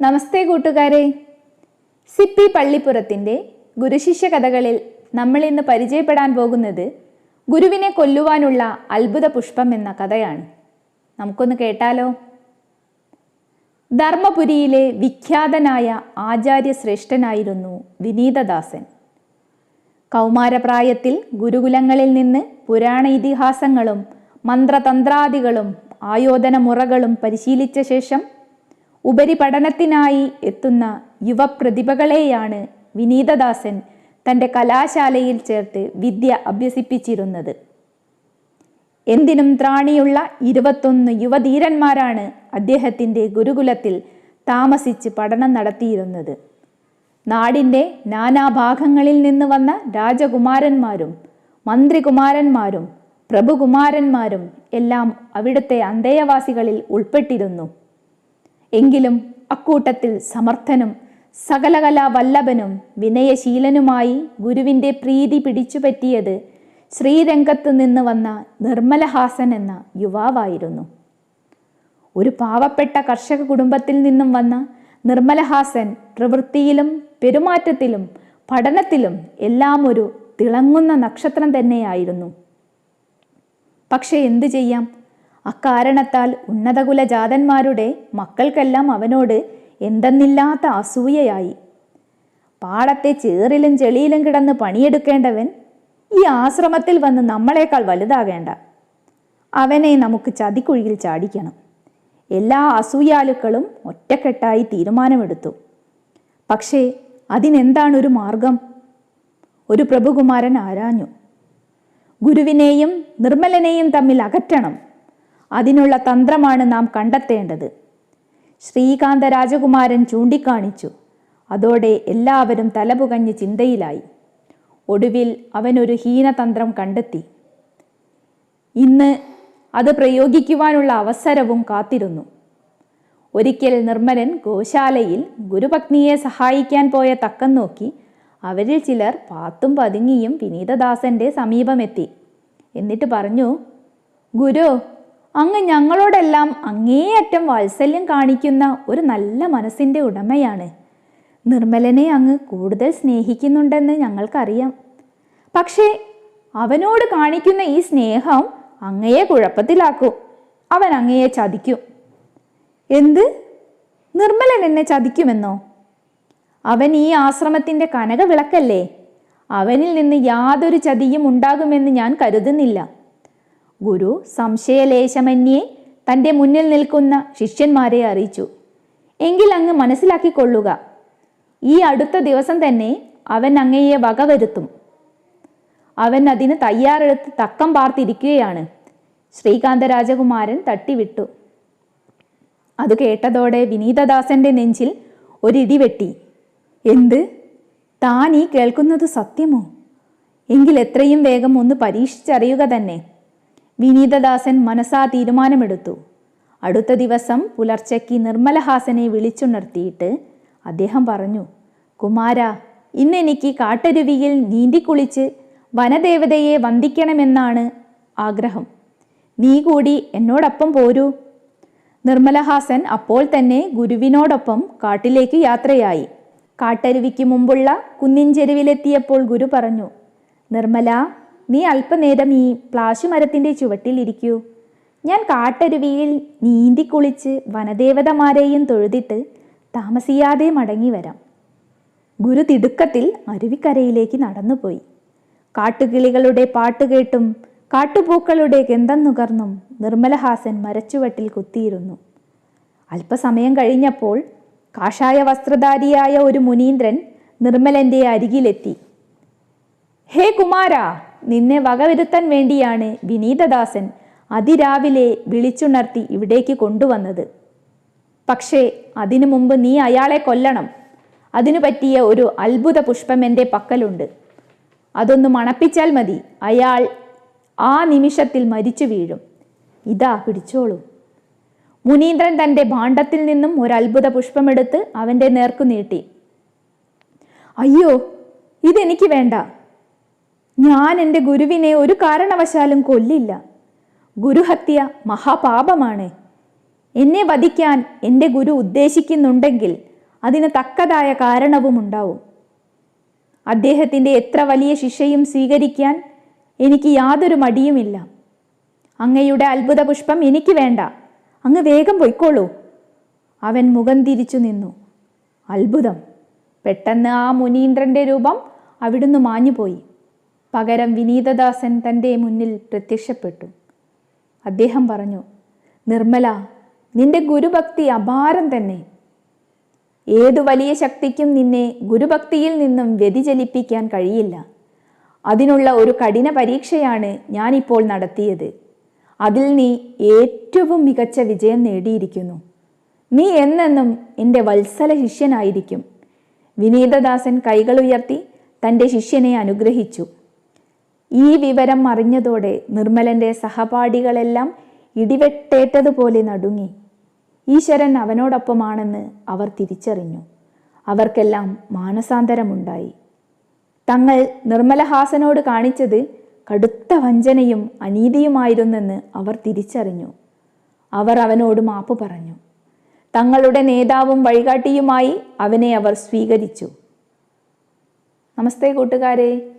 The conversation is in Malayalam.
നമസ്തേ കൂട്ടുകാരെ. സിപ്പി പള്ളിപ്പുറത്തിന്റെ ഗുരുശിഷ്യ കഥകളിൽ നമ്മൾ ഇന്ന് പരിചയപ്പെടാൻ പോകുന്നത് ഗുരുവിനെ കൊല്ലുവാനുള്ള അത്ഭുത പുഷ്പം എന്ന കഥയാണ്. നമുക്കൊന്ന് കേട്ടാലോ? ധർമ്മപുരിയിലെ വിഖ്യാതനായ ആചാര്യശ്രേഷ്ഠനായിരുന്നു വിനീതദാസൻ. കൗമാരപ്രായത്തിൽ ഗുരുകുലങ്ങളിൽ നിന്ന് പുരാണ ഇതിഹാസങ്ങളും മന്ത്രതന്ത്രാദികളും ആയോധന മുറകളും പരിശീലിച്ച ശേഷം ഉപരിപഠനത്തിനായി എത്തുന്ന യുവപ്രതിഭകളെയാണ് വിനീതദാസൻ തന്റെ കലാശാലയിൽ ചേർത്ത് വിദ്യ അഭ്യസിപ്പിച്ചിരുന്നത്. എന്തിനും ത്രാണിയുള്ള ഇരുപത്തൊന്ന് യുവധീരന്മാരാണ് അദ്ദേഹത്തിന്റെ ഗുരുകുലത്തിൽ താമസിച്ച് പഠനം നടത്തിയിരുന്നത്. നാടിന്റെ നാനാഭാഗങ്ങളിൽ നിന്ന് വന്ന രാജകുമാരന്മാരും മന്ത്രികുമാരന്മാരും പ്രഭുകുമാരന്മാരും എല്ലാം അവിടുത്തെ അന്തേയവാസികളിൽ ഉൾപ്പെട്ടിരുന്നു. എങ്കിലും അക്കൂട്ടത്തിൽ സമർത്ഥനും സകലകലാ വല്ലഭനും വിനയശീലനുമായി ഗുരുവിന്റെ പ്രീതി പിടിച്ചുപറ്റിയത് ശ്രീരംഗത്ത് നിന്ന് വന്ന നിർമ്മലഹാസൻ എന്ന യുവാവായിരുന്നു. ഒരു പാവപ്പെട്ട കർഷക കുടുംബത്തിൽ നിന്നും വന്ന നിർമ്മലഹാസൻ പ്രവൃത്തിയിലും പെരുമാറ്റത്തിലും പഠനത്തിലും എല്ലാം ഒരു തിളങ്ങുന്ന നക്ഷത്രം തന്നെയായിരുന്നു. പക്ഷേ എന്തു ചെയ്യാം? അക്കാരണത്താൽ ഉന്നതകുല ജാതന്മാരുടെ മക്കൾക്കെല്ലാം അവനോട് എന്തെന്നില്ലാത്ത അസൂയയായി. പാടത്തെ ചേറിലും ചെളിയിലും കിടന്ന് പണിയെടുക്കേണ്ടവൻ ഈ ആശ്രമത്തിൽ വന്ന് നമ്മളെക്കാൾ വലുതാകേണ്ട. അവനെ നമുക്ക് ചതിക്കുഴിയിൽ ചാടിക്കണം. എല്ലാ അസൂയാലുക്കളും ഒറ്റക്കെട്ടായി തീരുമാനമെടുത്തു. പക്ഷേ അതിനെന്താണ് ഒരു മാർഗം? ഒരു പ്രഭുകുമാരൻ ആരാഞ്ഞു. ഗുരുവിനെയും നിർമ്മലനെയും തമ്മിൽ അകറ്റണം. അതിനുള്ള തന്ത്രമാണ് നാം കണ്ടെത്തേണ്ടത്. ശ്രീകാന്ത രാജകുമാരൻ ചൂണ്ടിക്കാണിച്ചു. അതോടെ എല്ലാവരും തലപുകഞ്ഞ് ചിന്തയിലായി. ഒടുവിൽ അവനൊരു ഹീനതന്ത്രം കണ്ടെത്തി. ഇന്ന് അത് പ്രയോഗിക്കുവാനുള്ള അവസരവും കാത്തിരുന്നു. ഒരിക്കൽ നിർമ്മലൻ ഗോശാലയിൽ ഗുരുപത്നിയെ സഹായിക്കാൻ പോയ തക്കം നോക്കി അവരിൽ ചിലർ പാത്തും പതുങ്ങിയും വിനീതദാസന്റെ സമീപമെത്തി. എന്നിട്ട് പറഞ്ഞു ഗുരു അങ്ങ് ഞങ്ങളോടെല്ലാം അങ്ങേയറ്റം വാത്സല്യം കാണിക്കുന്ന ഒരു നല്ല മനസ്സിന്റെ ഉടമയാണ്. നിർമ്മലനെ അങ്ങ് കൂടുതൽ സ്നേഹിക്കുന്നുണ്ടെന്ന് ഞങ്ങൾക്കറിയാം. പക്ഷേ അവനോട് കാണിക്കുന്ന ഈ സ്നേഹം അങ്ങയെ കുഴപ്പത്തിലാക്കും. അവൻ അങ്ങയെ ചതിക്കും. എന്ത്? നിർമ്മലൻ എന്നെ ചതിക്കുമെന്നോ? അവൻ ഈ ആശ്രമത്തിന്റെ കനക വിളക്കല്ലേ അവനിൽ നിന്ന് യാതൊരു ചതിയും ഉണ്ടാകുമെന്ന് ഞാൻ കരുതുന്നില്ല. ഗുരു സംശയലേശമന്യേ തന്റെ മുന്നിൽ നിൽക്കുന്ന ശിഷ്യന്മാരെ അറിയിച്ചു. എങ്കിൽ അങ്ങ് മനസ്സിലാക്കിക്കൊള്ളുക. ഈ അടുത്ത ദിവസം തന്നെ അവൻ അങ്ങയെ വകവരുത്തും അവൻ അതിന് തയ്യാറെടുത്ത് തക്കം പാർത്തിരിക്കുകയാണ്. ശ്രീകാന്ത രാജകുമാരൻ തട്ടിവിട്ടു. അത് കേട്ടതോടെ വിനീതദാസന്റെ നെഞ്ചിൽ ഒരിടി വെട്ടി. എന്ത്? താൻ ഈ കേൾക്കുന്നത് സത്യമോ? എങ്കിൽ എത്രയും വേഗം ഒന്ന് പരീക്ഷിച്ചറിയുക തന്നെ. വിനീതദാസൻ മനസ്സാ തീരുമാനമെടുത്തു. അടുത്ത ദിവസം പുലർച്ചയ്ക്ക് നിർമ്മലഹാസനെ വിളിച്ചുണർത്തിയിട്ട് അദ്ദേഹം പറഞ്ഞു കുമാര ഇന്നെനിക്ക് കാട്ടരുവിയിൽ നീന്തിക്കുളിച്ച് വനദേവതയെ വന്ദിക്കണമെന്നാണ് ആഗ്രഹം. നീ കൂടി എന്നോടൊപ്പം പോരൂ. നിർമ്മലഹാസൻ അപ്പോൾ തന്നെ ഗുരുവിനോടൊപ്പം കാട്ടിലേക്ക് യാത്രയായി. കാട്ടരുവിക്ക് മുമ്പുള്ള കുന്നിൻ ചെരുവിലെത്തിയപ്പോൾ ഗുരു പറഞ്ഞു നിർമ്മല നീ അല്പനേരം ഈ പ്ലാശുമരത്തിന്റെ ചുവട്ടിലിരിക്കൂ ഞാൻ കാട്ടരുവിയിൽ നീന്തിക്കുളിച്ച് വനദേവതമാരെയും തൊഴുതിട്ട് താമസിയാതെ മടങ്ങി വരാം. ഗുരു തിടുക്കത്തിൽ അരുവിക്കരയിലേക്ക് നടന്നുപോയി. കാട്ടുകിളികളുടെ പാട്ടുകേട്ടും കാട്ടുപൂക്കളുടെ ഗന്ധം നുകർന്നും നിർമ്മലഹാസൻ മരച്ചുവട്ടിൽ കുത്തിയിരുന്നു. അല്പസമയം കഴിഞ്ഞപ്പോൾ കാഷായ വസ്ത്രധാരിയായ ഒരു മുനീന്ദ്രൻ നിർമ്മലന്റെ അരികിലെത്തി. ഹേ കുമാര നിന്നെ വകവരുത്താൻ വേണ്ടിയാണ് വിനീതദാസൻ അതിരാവിലെ വിളിച്ചുണർത്തി ഇവിടേക്ക് കൊണ്ടുവന്നത്. പക്ഷേ അതിനു മുമ്പ് നീ അയാളെ കൊല്ലണം. അതിനു പറ്റിയ ഒരു അത്ഭുത പുഷ്പം എന്റെ പക്കലുണ്ട്. അതൊന്ന് മണപ്പിച്ചാൽ മതി. അയാൾ ആ നിമിഷത്തിൽ മരിച്ചു വീഴും. ഇതാ പിടിച്ചോളൂ. മുനീന്ദ്രൻ തന്റെ ഭാണ്ഡത്തിൽ നിന്നും ഒരു അത്ഭുത പുഷ്പമെടുത്ത് അവന്റെ നേർക്കു നീട്ടി. അയ്യോ ഇതെനിക്ക് വേണ്ട. ഞാൻ എന്റെ ഗുരുവിനെ ഒരു കാരണവശാലും കൊല്ലില്ല. ഗുരുഹത്യ മഹാപാപമാണ്. എന്നെ വധിക്കാൻ എന്റെ ഗുരു ഉദ്ദേശിക്കുന്നുണ്ടെങ്കിൽ അതിന് തക്കതായ കാരണവും ഉണ്ടാവും. അദ്ദേഹത്തിന്റെ എത്ര വലിയ ശിക്ഷയും സ്വീകരിക്കാൻ എനിക്ക് യാതൊരു മടിയുമില്ല. അങ്ങയുടെ അത്ഭുത പുഷ്പം എനിക്ക് വേണ്ട. അങ്ങ് വേഗം പൊയ്ക്കോളൂ. അവൻ മുഖം തിരിച്ചു നിന്നു. അത്ഭുതം. പെട്ടെന്ന് ആ മുനീന്ദ്രന്റെ രൂപം അവിടുന്ന് മാഞ്ഞുപോയി. പകരം വിനീതദാസൻ തന്റെ മുന്നിൽ പ്രത്യക്ഷപ്പെട്ടു. അദ്ദേഹം പറഞ്ഞു നിർമ്മല നിന്റെ ഗുരുഭക്തി അപാരം തന്നെ. ഏതു വലിയ ശക്തിക്കും നിന്നെ ഗുരുഭക്തിയിൽ നിന്നും വ്യതിചലിപ്പിക്കാൻ കഴിയില്ല. അതിനുള്ള ഒരു കഠിന പരീക്ഷയാണ് ഞാനിപ്പോൾ നടത്തിയത്. അതിൽ നീ ഏറ്റവും മികച്ച വിജയം നേടിയിരിക്കുന്നു. നീ എന്നെന്നും എന്റെ വത്സല ശിഷ്യനായിരിക്കും. വിനീതദാസൻ കൈകൾ ഉയർത്തി തന്റെ ശിഷ്യനെ അനുഗ്രഹിച്ചു. ഈ വിവരം അറിഞ്ഞതോടെ നിർമ്മലന്റെ സഹപാഠികളെല്ലാം ഇടിവെട്ടേറ്റതുപോലെ നടുങ്ങി. ഈശ്വരൻ അവനോടൊപ്പമാണെന്ന് അവർ തിരിച്ചറിഞ്ഞു. അവർക്കെല്ലാം മാനസാന്തരമുണ്ടായി. തങ്ങൾ നിർമ്മലഹാസനോട് കാണിച്ചത് കടുത്ത വഞ്ചനയും അനീതിയുമായിരുന്നെന്ന് അവർ തിരിച്ചറിഞ്ഞു. അവർ അവനോട് മാപ്പ് പറഞ്ഞു. തങ്ങളുടെ നേതാവും വഴികാട്ടിയുമായി അവനെ അവർ സ്വീകരിച്ചു. നമസ്തേ കൂട്ടുകാരെ.